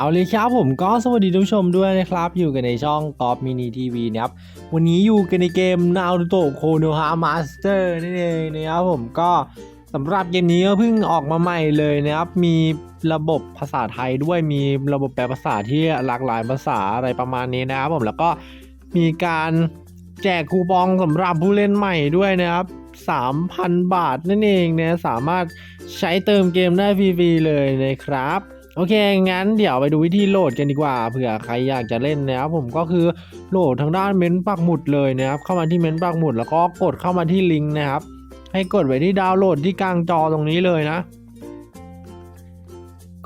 เอาเลยครับผมก็สวัสดีทุกชมด้วยนะครับ อยู่กันในช่องกอล์ฟมินิทีวีนะครับ วันนี้อยู่กันในเกม Naruto Konoha Master นั่เองนะครับผมก็สำหรับเกมนี้ก็เพิ่งออกมาใหม่เลยนะครับ มีระบบภาษาไทยด้วยมีระบบแปลภาษาที่หลากหลายภาษาอะไรประมาณนี้นะครับผมแล้วก็มีการแจกคูปองสำหรับผู้เล่นใหม่ด้วยนะครับ3,000 บาทนั่นเองนะสามารถใช้เติมเกมได้ฟรีๆเลยนะครับ โอเค งั้นเดี๋ยวไปดูวิธีโหลดกันดีกว่าเผื่อใครอยากจะเล่นนะครับผมก็คือโหลดทางด้านเม้นต์ปักหมุดเลยนะครับเข้ามาที่เม้นต์ปักหมุดแล้วก็กดเข้ามาที่ลิงก์นะครับ ให้กดไว้ที่ดาวน์โหลดที่กลางจอตรงนี้เลยนะ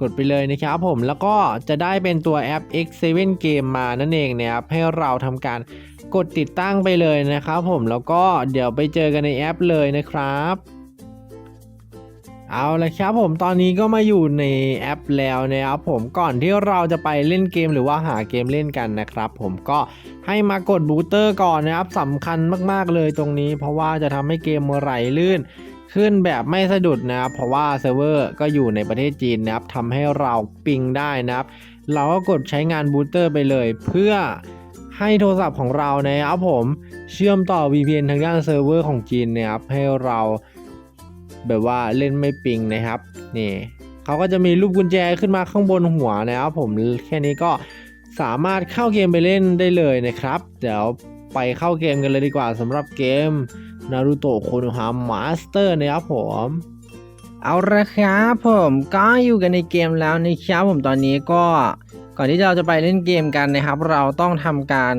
กดไปเลยนะครับผมแล้วก็จะได้เป็นตัวแอป X7 Game มานั่นเองนะครับให้เราทำการกดติดตั้งไปเลยนะครับผมแล้วก็เดี๋ยวไปเจอกันในแอปเลยนะครับ เอาละครับผมตอนนี้ก็มาอยู่ในแอปแล้วนะครับผมก่อนที่เราจะไปเล่นเกมหรือว่าหาเกมเล่นกันนะครับ ผมก็ให้มากดบูสเตอร์ก่อนนะครับสำคัญมากๆเลยตรงนี้ เพราะว่าจะทำให้เกมไหลลื่นขึ้นแบบไม่สะดุดนะครับเพราะว่าเซิร์ฟเวอร์ก็อยู่ในประเทศจีนนะครับทำให้เราปิงได้นะครับ เราก็กดใช้งานบูสเตอร์ไปเลย เพื่อให้โทรศัพท์ของเรานะครับผมเชื่อมต่อ VPN ทางด้านเซิร์ฟเวอร์ของจีนนะครับให้เรา แบบว่าเล่นไม่ปิงนะครับนี่เขาก็จะมีรูปกุญแจขึ้นมาข้างบนหัวนะครับผมแค่นี้ก็สามารถเข้าเกมไปเล่นได้เลยนะครับ เดี๋ยวไปเข้าเกมกันเลยดีกว่าสำหรับเกม Naruto Konoha Master นะครับผมเอาละครับผมก็อยู่กันในเกมแล้วนะครับผมตอนนี้ก็ก่อนที่เราจะไปเล่นเกมกันนะครับ เราต้องทำการ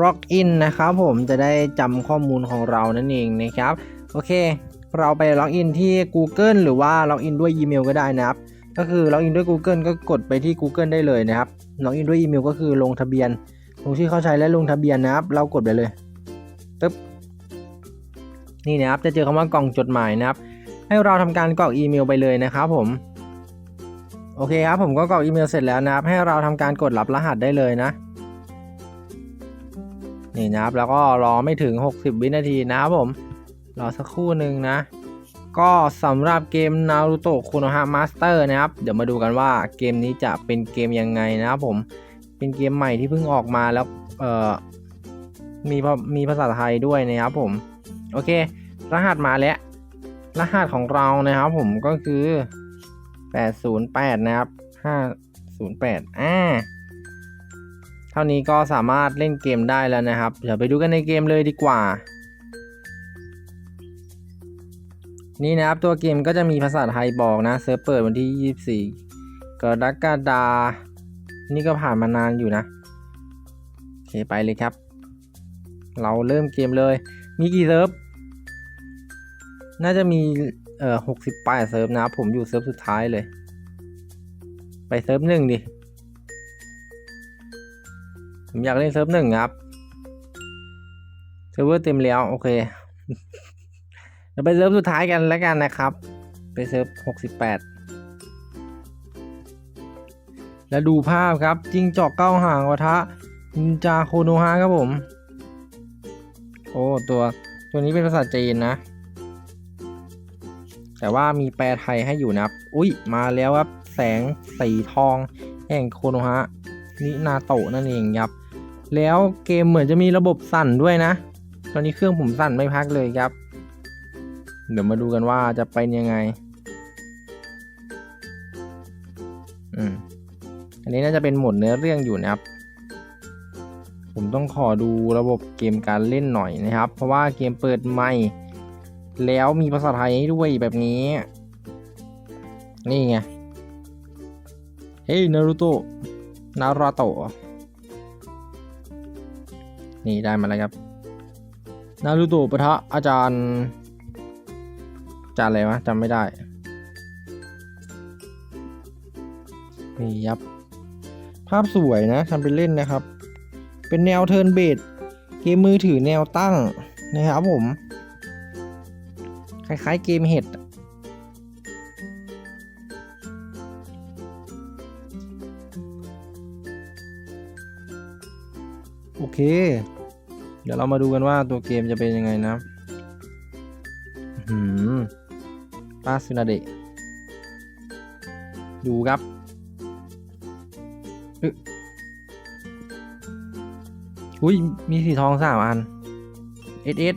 log in นะครับผมจะได้จำข้อมูลของเรานั่นเองนะครับ โอเค เราไป log in ที่ Google หรือว่า log in ด้วยอีเมลก็ได้นะครับ ก็คือ log in ด้วย Google ก็กดไปที่ Google ได้เลยนะครับ log in ด้วยอีเมลก็คือลงทะเบียนลงชื่อเข้าใช้และลงทะเบียนนะครับ เรากดไปเลยตึ๊บนี่นะครับจะเจอคำว่ากล่องจดหมายนะครับ ให้เราทำการกรอกอีเมลไปเลยนะครับผม โอเคครับผมก็กรอกอีเมลเสร็จแล้วนะครับ ให้เราทำการกดรับรหัสได้เลยนะนี่นะครับแล้วก็รอไม่ถึง 60 วินาทีนะครับผม รอสักครู่หนึ่งนะ ก็สำหรับเกม Naruto Konoha Master นะครับ เดี๋ยวมาดูกันว่าเกมนี้จะเป็นเกมยังไงนะครับผม เป็นเกมใหม่ที่เพิ่งออกมาแล้วเอ่อมีมีภาษาไทยด้วยนะครับผม โอเค รหัสมาแล้ว รหัสของเรานะครับผมก็คือ 808 นะครับ 508 อ่า เท่านี้ก็สามารถเล่นเกมได้แล้วนะครับ เดี๋ยวไปดูกันในเกมเลยดีกว่า นี่นะครับตัวเกมก็จะมีภาษาไทยบอกนะเซิร์ฟเปิดวันที่ 24 กรกฎานี่ก็ผ่านมานานอยู่นะโอเคไปเลยครับ เราเริ่มเกมเลย มีกี่เซิร์ฟ น่าจะมีเอ่อหกสิบแปดเซิร์ฟนะผมอยู่เซิร์ฟสุดท้ายเลย ไปเซิร์ฟหนึ่งดิ ผมอยากเล่นเซิร์ฟหนึ่งครับ เซิร์ฟเวอร์เต็มแล้ว โอเค ดี๋ยวไปเซิร์ฟสุดท้ายกันแล้วกันนะครับ ไปเซิร์ฟหกสิบแปดแล้วดูภาพครับจิงจอกเก้าหางวะทะนินจาโคโนฮะครับผม โอ้ตัวตัวนี้เป็นภาษาจีนนะ แต่ว่ามีแปลไทยให้อยู่นะครับ อุ้ยมาแล้วครับ แสงสีทอง แห่งโคโนฮะนินาโตะนั่นเองครับ แล้วเกมเหมือนจะมีระบบสั่นด้วยนะ ตอนนี้เครื่องผมสั่นไม่พักเลยครับ เดี๋ยวมาดูกันว่าจะเป็นยังไง อืม อันนี้น่าจะเป็นหมดเนื้อเรื่องอยู่นะครับ ผมต้องขอดูระบบเกมการเล่นหน่อยนะครับ เพราะว่าเกมเปิดใหม่ แล้วมีภาษาไทยด้วยแบบนี้ นี่ไง เฮ้ยนารูโตะนาราโตะนี่ได้มาแล้วครับ นารูโตะปะทะอาจารย์ จารย์อะไรวะจำไม่ได้ นี่ยับ ภาพสวยนะทำเป็นเล่นนะครับ เป็นแนวเทิร์นเบดเกมมือถือแนวตั้งนะครับผม คล้ายๆเกมเห็ดโอเค เดี๋ยวเรามาดูกันว่าตัวเกมจะเป็นยังไงนะ หืม ปาสุนาเดะดูครับอึอุ้ย มีสีทองสามอันเอสเอส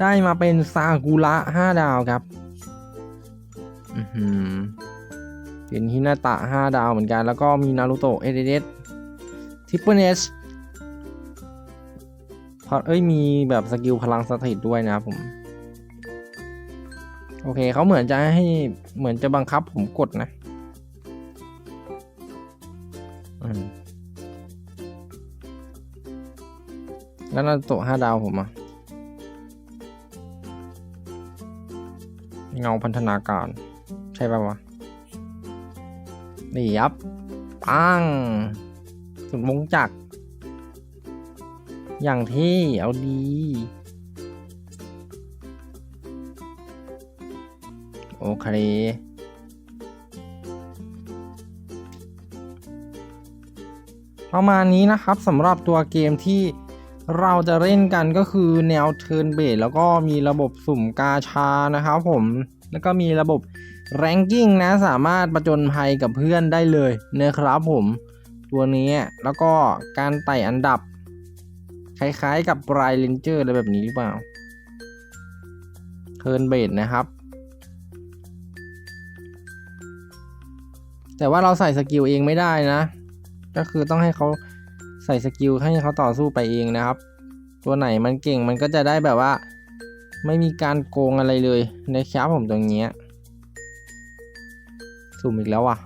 ได้มาเป็นซากุระห้าดาวครับ อือหือเป็นฮินาตะห้าดาวเหมือนกัน แล้วก็มีนารูโตะเอสเอสทิปเปิลเอชพอเอ้ย มีแบบสกิลพลังสถิตด้วยนะครับผม โอเคเขาเหมือนจะให้เหมือนจะบังคับผมกดนะแล้วนาโตะห้าดาวผมอะเงาพันธนาการ ใช่ป่าวะ นี่ยับ ปัง สุดมงจักรอย่างเท่เอาดี โอเคประมาณนี้นะครับสำหรับตัวเกมที่เราจะเล่นกันก็คือแนวเทิร์นเบสแล้วก็มีระบบสุ่มกาชานะครับผมแล้วก็มีระบบแรงกิ้งนะสามารถประจนภัยกับเพื่อนได้เลยนะครับผมตัวนี้แล้วก็การไต่อันดับ คล้ายๆกับไรเลนเจอร์อะไรแบบนี้หรือเปล่าเทิร์นเบสนะครับ แต่ว่าเราใส่สกิลเองไม่ได้นะ ก็คือต้องให้เขาใส่สกิลให้เขาต่อสู้ไปเองนะครับ ตัวไหนมันเก่งมันก็จะได้แบบว่า ไม่มีการโกงอะไรเลยในแคปผมตรงนี้สุ่มอีกแล้วว่ะ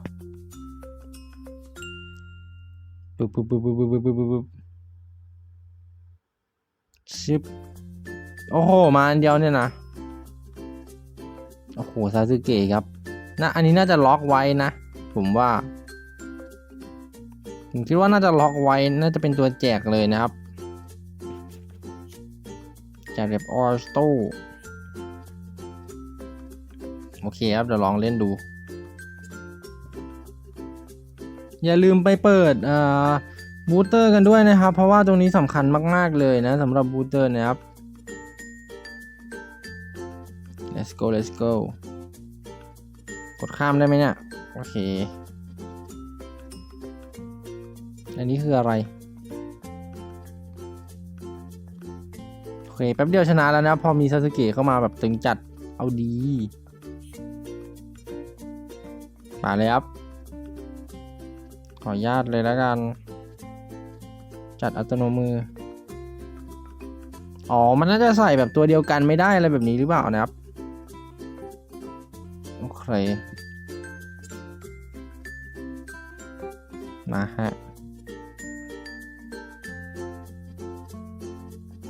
ปุ๊บปุ๊บปุ๊บปุ๊บปุ๊บปุ๊บปุ๊บชิปโอ้โห มาอันเดียวเนี่ยนะ โอ้โห ซาซึเกะครับนะอันนี้น่าจะล็อกไว้นะ ผมว่า ผมคิดว่าน่าจะล็อกไว้น่าจะเป็นตัวแจกเลยนะครับแจกแบบออสโตโอเคครับเดี๋ยวลองเล่นดู อย่าลืมไปเปิดเอ่อบูสเตอร์กันด้วยนะครับ เพราะว่าตรงนี้สำคัญมาก ๆ เลยนะสำหรับบูสเตอร์นะครับ let's go let's go กดข้ามได้ไหมเนี่ย โอเค อันนี้คืออะไร โอเค แป๊บเดียวชนะแล้วนะ พอมีซาสึเกะเข้ามาแบบตึงจัด เอาดีมาเลยครับ ขออนุญาตเลยแล้วกัน จัดอัตโนมือ อ๋อ มันน่าจะใส่แบบตัวเดียวกันไม่ได้อะไรแบบนี้หรือเปล่านะครับ โอเค มาฮะ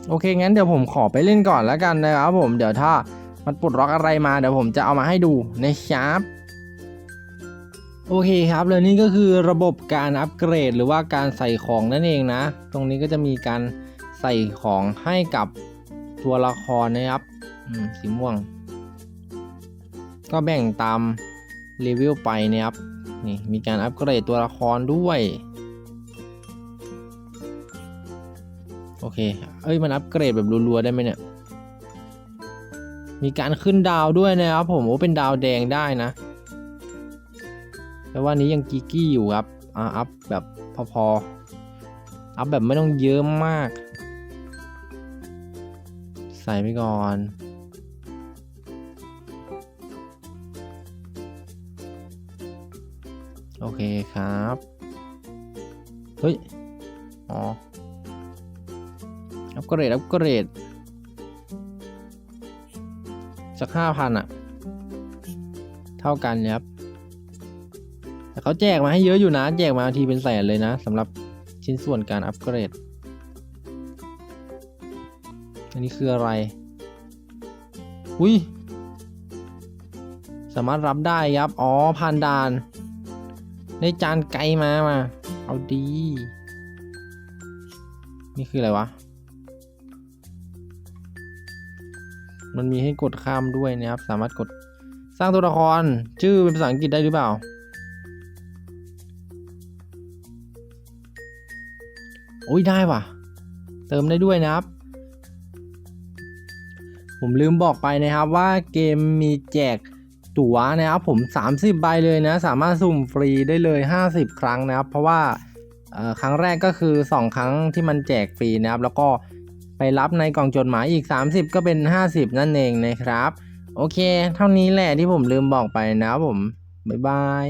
โอเคงั้นเดี๋ยวผมขอไปเล่นก่อนแล้วกันนะครับผมเดี๋ยวถ้ามันปลดล็อกอะไรมาเดี๋ยวผมจะเอามาให้ดูนะครับโอเคครับแล้วนี่ก็คือระบบการอัปเกรดหรือว่าการใส่ของนั่นเองนะ ตรงนี้ก็จะมีการใส่ของให้กับตัวละครนะครับสีม่วง ก็แบ่งตามเลเวลไปนะครับ นี่มีการอัปเกรดตัวละครด้วย โอเค เอ้ย มันอัปเกรดแบบรัวๆได้ไหมเนี่ย มีการขึ้นดาวด้วยนะครับผม โอ้ เป็นดาวแดงได้นะ แต่ว่านี้ยังกีกี้อยู่ครับ อ่า อัพแบบพอๆ อัพแบบไม่ต้องเยอะมาก ใส่ไปก่อน โอเคครับ เฮ้ย อ๋อ อัปเกรด อัปเกรด สักห้าพันอะเท่ากันครับ แต่เขาแจกมาให้เยอะอยู่นะ แจกมาทีเป็นแสนเลยนะสำหรับชิ้นส่วนการอัปเกรด อันนี้คืออะไร อุ้ยสามารถรับได้ครับ อ๋อผ่านด่าน ได้จานไกลมามาเอาดี นี่คืออะไรวะ มันมีให้กดข้ามด้วยนะครับ สามารถกดสร้างตัวละคร ชื่อเป็นภาษาอังกฤษได้หรือเปล่า โอ้ยได้ว่ะ เติมได้ด้วยนะครับ ผมลืมบอกไปนะครับว่าเกมมีแจก ตั๋วนะครับผม 30 ใบเลยนะ สามารถสุ่มฟรีได้เลย 50 ครั้งนะครับ เพราะว่าครั้งแรกก็คือ 2 ครั้งที่มันแจกฟรีนะครับ แล้วก็ไปรับในกล่องจดหมายอีก 30 ก็เป็น 50 นั่นเองนะครับ โอเค เท่านี้แหละที่ผมลืมบอกไปนะครับผม บ๊ายบาย